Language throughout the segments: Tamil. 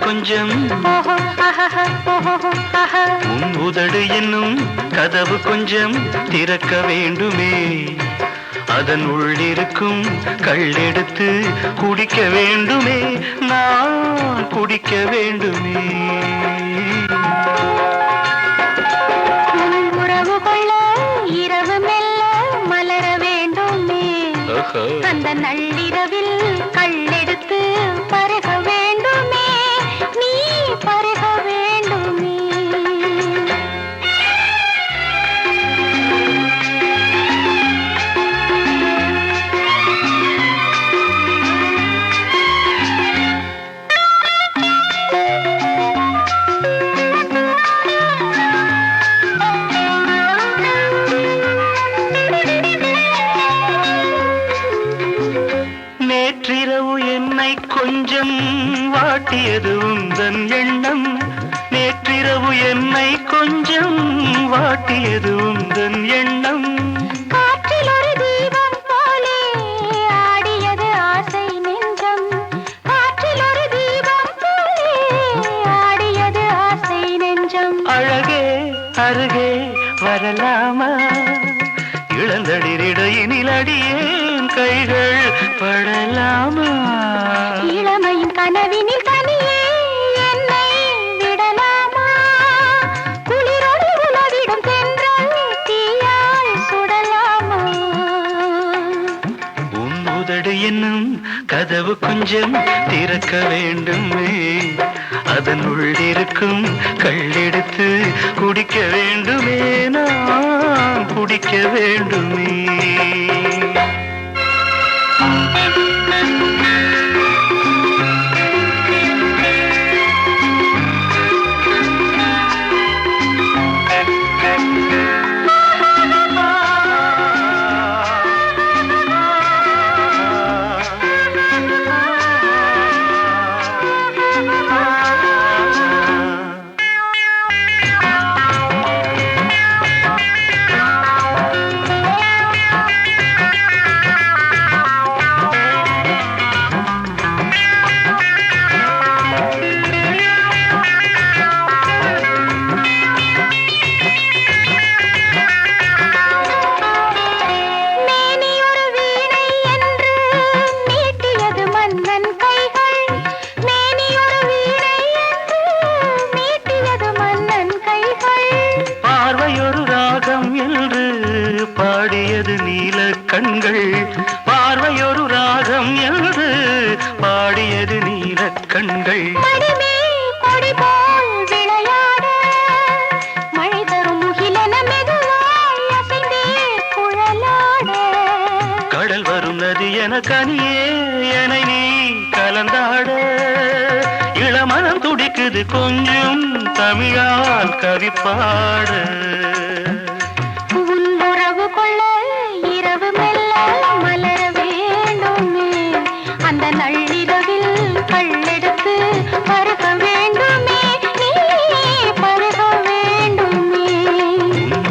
கொஞ்சம். உன் உதடு என்னும் கதவு கொஞ்சம் திறக்க வேண்டுமே. அதன் உள்ளிருக்கும் கள்ளெடுத்து குடிக்க வேண்டுமே. நான் குடிக்க வேண்டுமே. உந்தன் எண்ணம் நேற்றிரவு என்னை கொஞ்சம் வாட்டியது உந்தன் எண்ணம். காற்றில் ஒரு தீபம் போலே ஆடியது ஆசை நெஞ்சம். காற்றில் ஒரு தீபம் போலே ஆடியது ஆசை நெஞ்சம். அழகே அருகே வரலாமா? இளந்தளிரிடையினில் அடியேன் கைகள் படலாமா? இளமையின் கனவினில் நெஞ்சம் திறக்க வேண்டுமே. அதன் உள்ளிருக்கும் கல்லெடுத்து குடிக்க வேண்டுமே. நான் குடிக்க வேண்டுமே.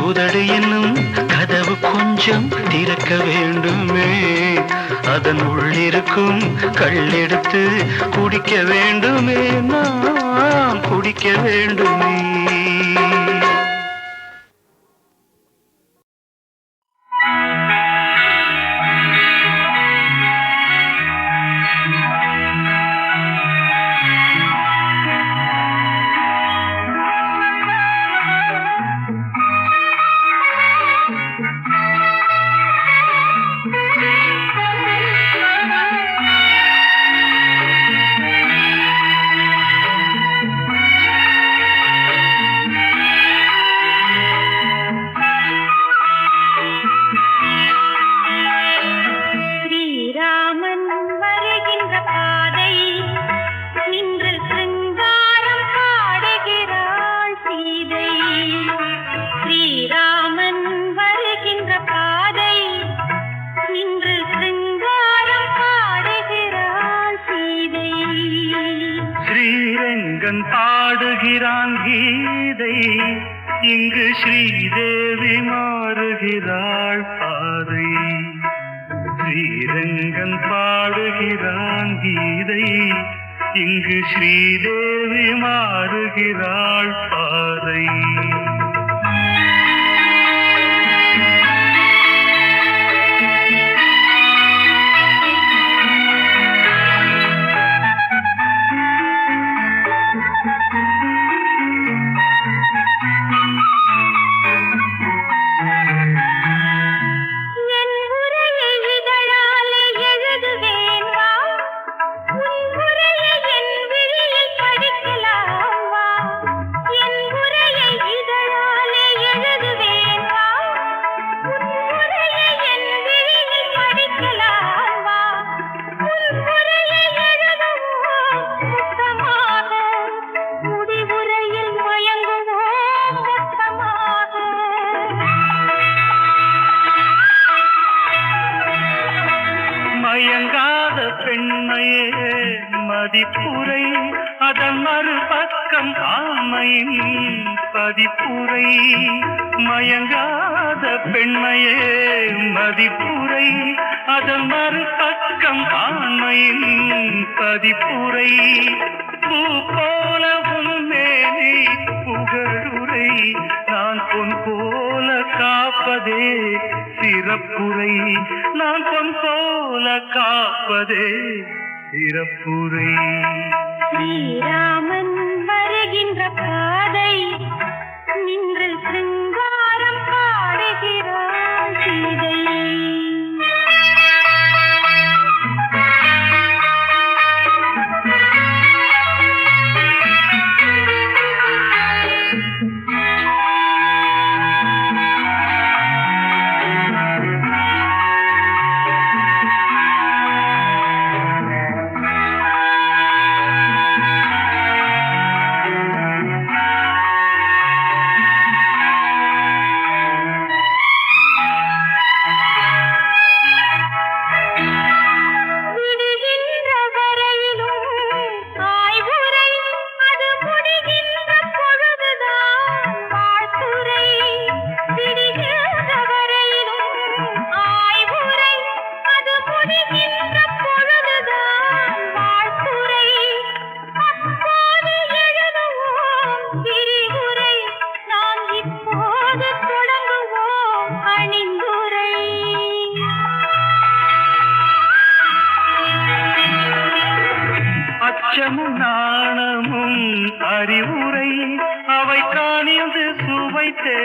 உதடு என்னும் கதவு கொஞ்சம் திறக்க வேண்டுமே. அதன் உள்ளிருக்கும் கள்ளெடுத்து குடிக்க வேண்டுமே. நான் குடிக்க வேண்டுமே. மயங்காத பெண்மையே மதிப்புரை. அதன் மறுபக்கம் ஆமையின் பதிப்புரை. மயங்காத பெண்மையே மதிப்புரை. அதன் மறுபக்கம் ஆண்மையின் பதிப்புரை. பூ போலவும் மேலே புகழுரை. காப்பதே சிறப்புரை. நான் பொன் போல காப்பதே சிறப்புரை. ஸ்ரீராமன் வருகின்ற பாதை நின்று சிங்காரம் பாடுகிறாள் சீதை.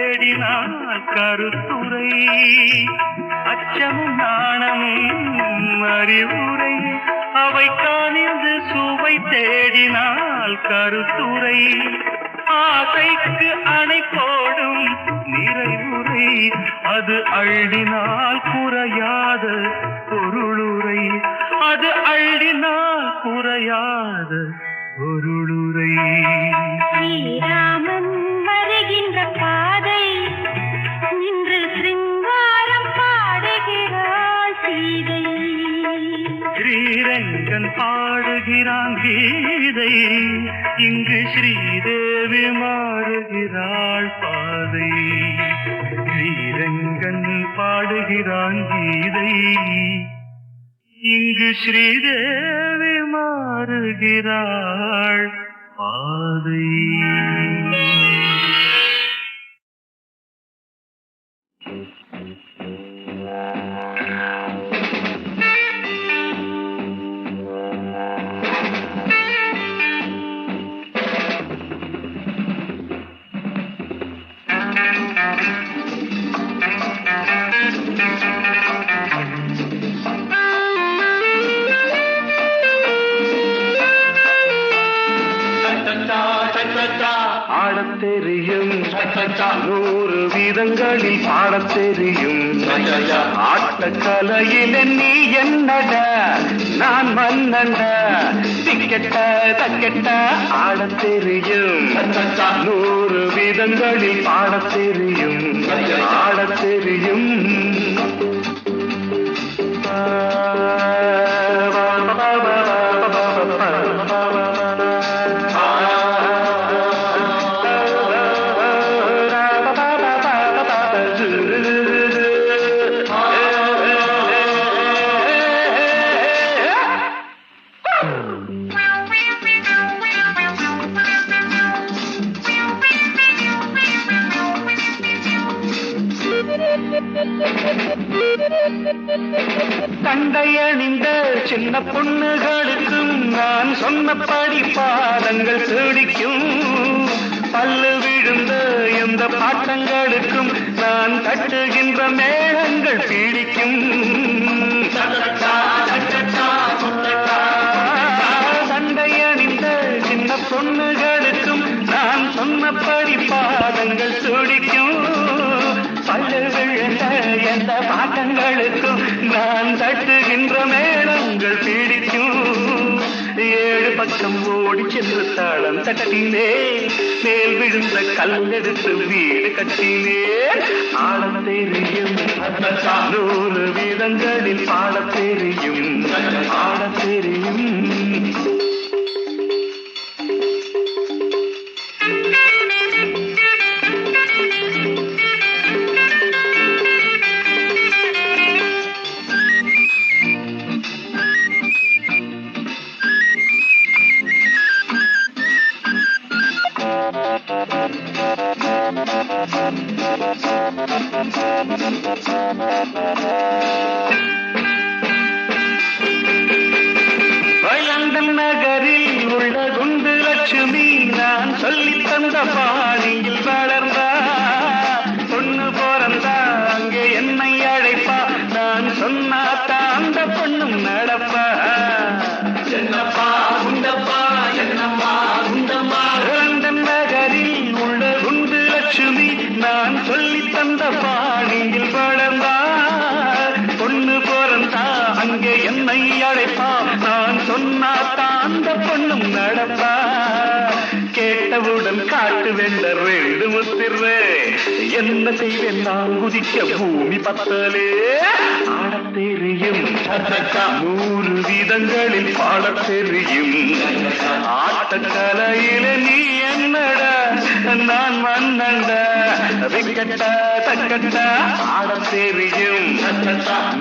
சுவை தேடினால் கருத்துரை. அச்சமும் நாணமும் அறிவுரை. அவை காணிந்து சுவை தேடினால் கருத்துரை. ஆசைக்கு அணை போடும் நிறைவுரை. அது அள்ளினால் குறையாத பொருளுரை. அது அள்ளினால் குறையாத பொருளுரை. கீதை. ஸ்ரீரங்கன் பாடுகிறான் கீதை. இங்கு ஸ்ரீதேவி மாறுகிறாள் பாதை. ஸ்ரீரங்கன் பாடுகிறான் கீதை. இங்கு ஸ்ரீதேவி மாறுகிறாள் பாதை. பாடத் தெரியும் நூறு விதங்களில் பாடத் தெரியும் ஆட்டக்கலையில் நீ என்னட? நான் மன்னண்ட திக்கெட்ட தக்கெட்ட ஆடத் தெரியும் நூறு விதங்களில் பாடத் தெரியும் ஆடத் தெரியும் ஆ. கண்டையணிந்த சின்ன பொண்ணுகளுக்கும் நான் சொன்னபடி பாதங்கள் தேடிக்கும் பல்லு விழுந்த எந்த பாட்டங்களுக்கும் நான் கட்டுகின்ற மேளங்கள் பீடிக்கும். சண்டையணிந்த சின்ன பொண்ணுகளுக்கும் நான் சொன்னபடி பாதங்கள் துடிக்கும் பாட்டங்களுக்கும் நான் தட்டுகின்ற மேளங்கள் பீடிக்கும். ஏழு பக்கம் ஓடி சென்று தாளம் தட்டினே மேல் விழுந்த கல்லெடுத்து வீடு கட்டினே ஆழம் தெரியும் நூறு வீதங்களில் பாடத் தெரியும். ஆடத் தெரியும் என்ன செய்வேன் நான் குதிக்க பூமி பத்தலே. ஆடத் தெரியும் நூறு விதங்களில் பாடத் தெரியும் ஆட்டக்கலையில நீ என்னட? நான் மன்னண்ட விக்கட்ட தக்கட்ட ஆடத் தெரியும்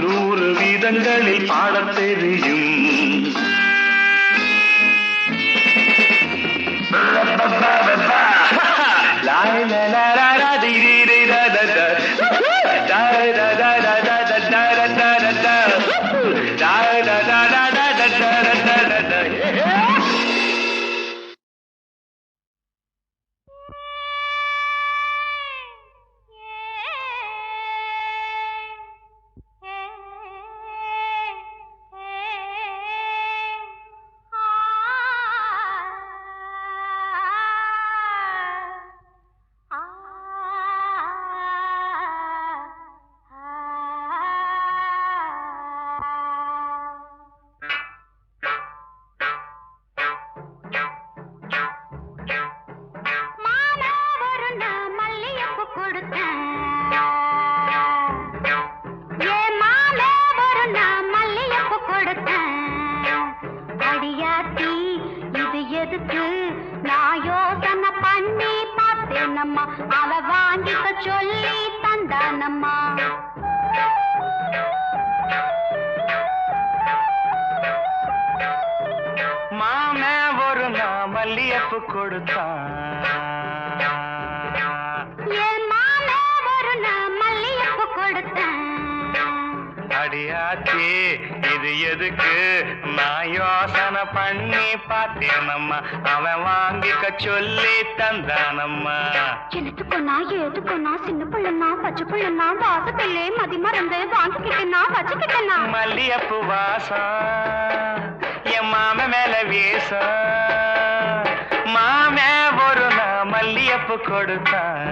நூறு விதங்களில் பாடத் தெரியும் சொல்லி தந்தானம்மா. மாமே ஒரு நான் மல்லியப்பு கொடுத்தான் மாமா ஒரு நான் மல்லிகைப்பூ கொடுத்தேன் அடியாச்சி இது எதுக்கு? நான் யோசனை பண்ணி பார்த்தேனம்மா. அவன் வாங்கிக்க சொல்லி தந்தானம்மா. எழுத்துக்கொன்னா ஏதுக்கொன்னா சின்ன பிள்ளைனா பச்சை பிள்ளைனா வாசத்திலே மதி மறந்து வாங்கிக்கிட்டேனா வச்சுக்கிட்டேனா மல்லியப்பு வாசம் என் மாம மேல வீசம் மாமே ஒரு நான் மல்லியப்பு கொடுத்தான்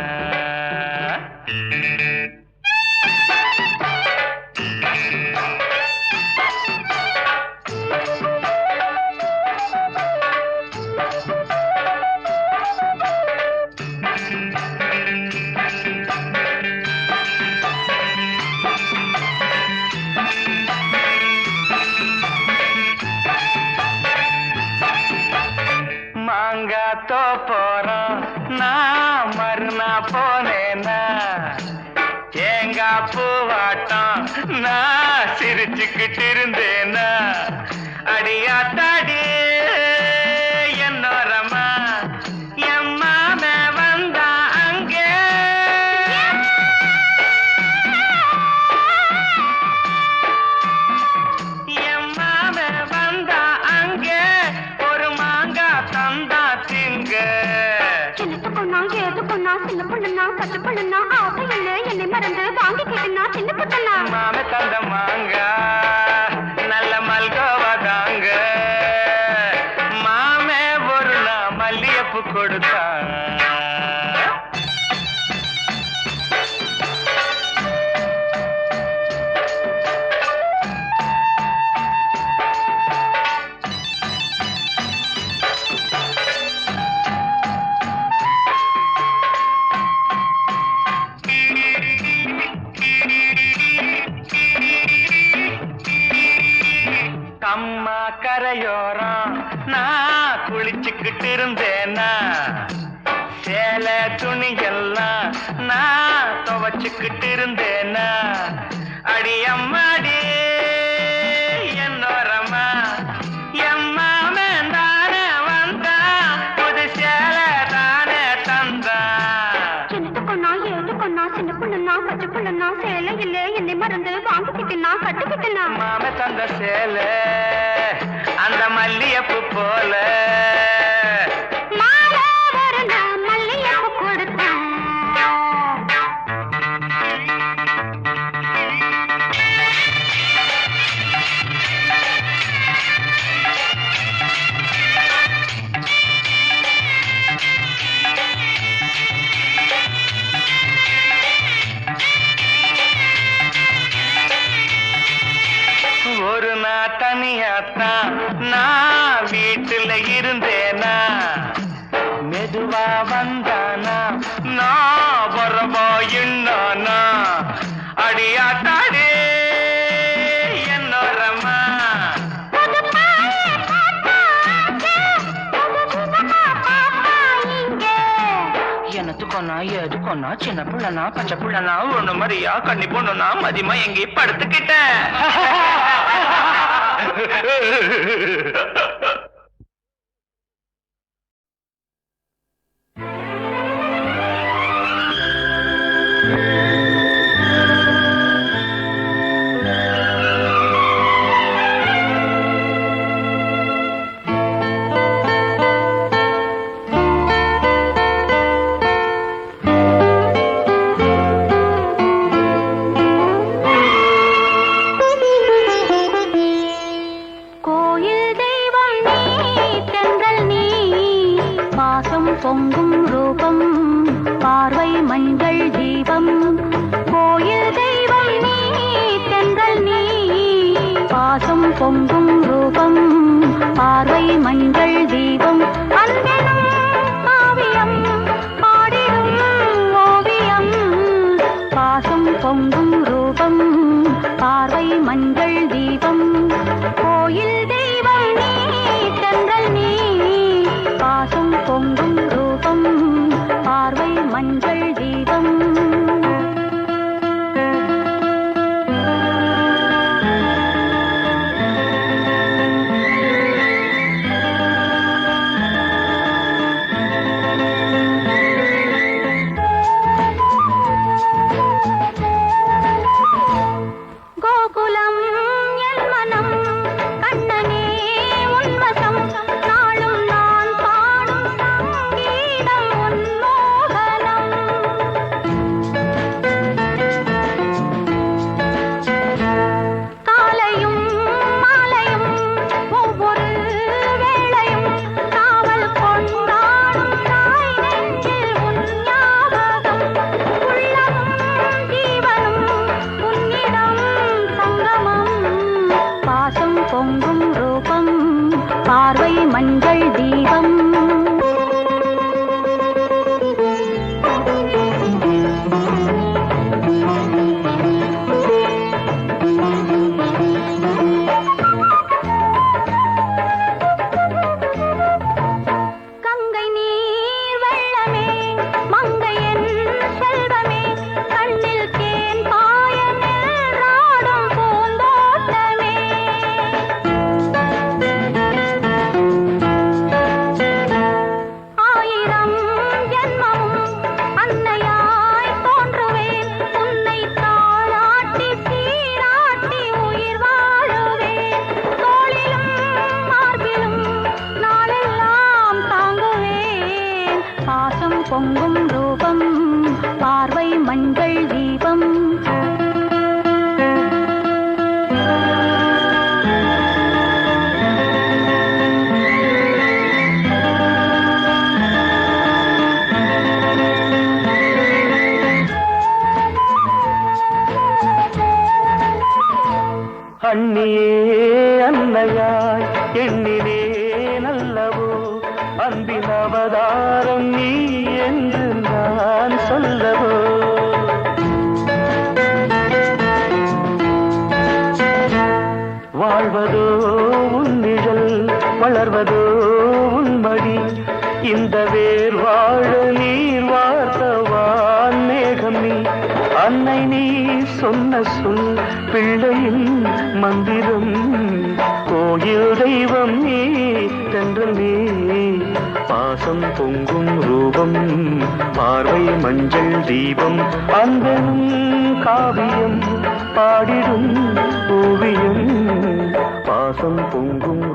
இருந்தேனா சேலை துணி எல்லாம் நான் துவச்சுக்கிட்டு இருந்தேனா அடி அம்மாடி என்னோரம்மா எம்மாமன் தானே வந்தா? புது சேலை தானே தந்தா? சின்னத்துக்குன்னா ஏழுக்குன்னா சின்ன புள்ளனா பச்சை புள்ளனா சேலையிலே என்னை மறந்து வாங்கிக்கிட்டனா கட்டுக்கிட்டனா? மாம தந்த சேலை அந்த மல்லியப்பு போல. புள்ளனா பச்சை புள்ளனா ஒண்ணு மாதிரியா கண்ணி பொண்ணுனா மதியமா எங்கேயும் படுத்துக்கிட்டேன் தாயாய் எண்ணினே நல்லவோ? அன்பின் அவதாரம் நீ என்று நான் சொல்லவோ? வாழ்வதோ உன் வளர்வதோ உன் இந்த வேர் வாழ நீர் வார்த்தவான் மேகம் நீ. அன்னை நீ சொன்ன சொல் பிள்ளையின் மந்தி பாசம் தொங்கும் ரூபம் பார்வை மஞ்சள் தீபம் அன்பனும் காவியம் பாடிடும் ஓவியம் பாசம் பொங்கும்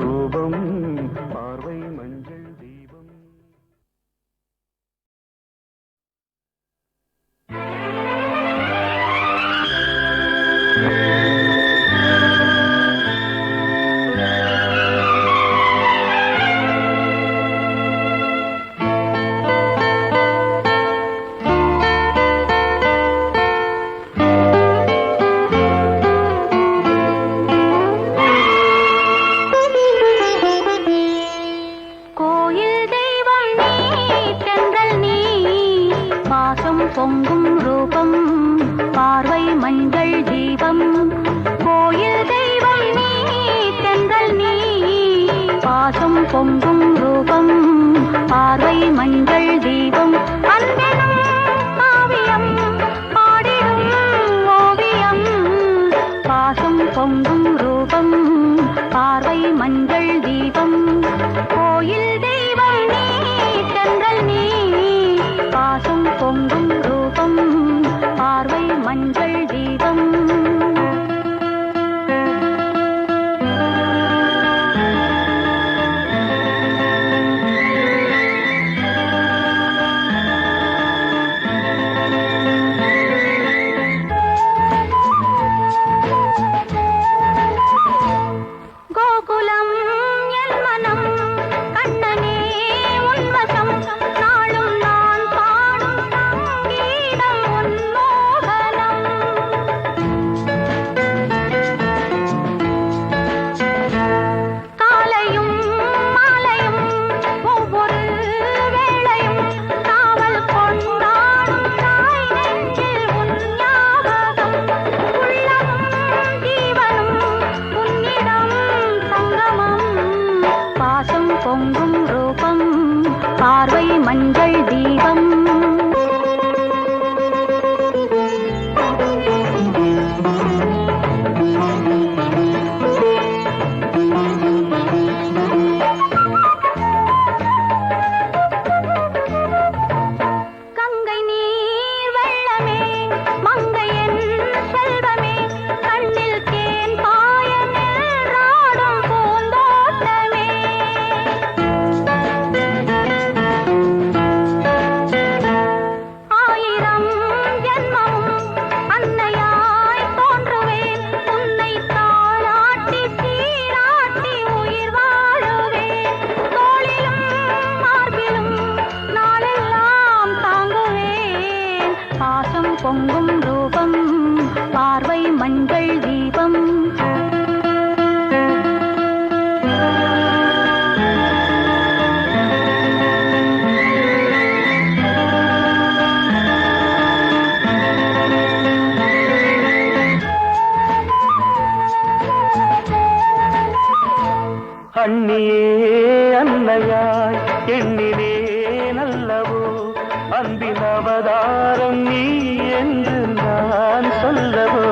அன்பின் அவதாரம் நீ என்று நான் சொல்லவோ?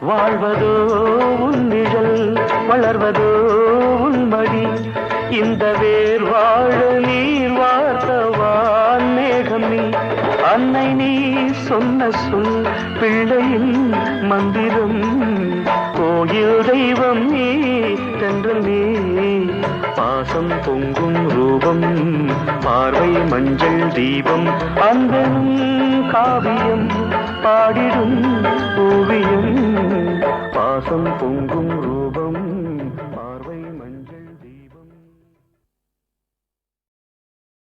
வாழ்வதோ உன்னிழல் வளர்வதோ உன்மடி இந்த வேர் வாழ நீர் வார்த்தவான் மேகம். நீ அன்னை நீ சொன்ன சொல் பிள்ளையின் மந்திரம். கோயில் தெய்வம் நீ தென்றல் நீ பாசம் பொங்கும் ரூபம் பார்வை மஞ்சள் தீபம் அன்பனும் காவியம் பாடிடும் ஓவியம். பாசம் பொங்கும் ரூபம்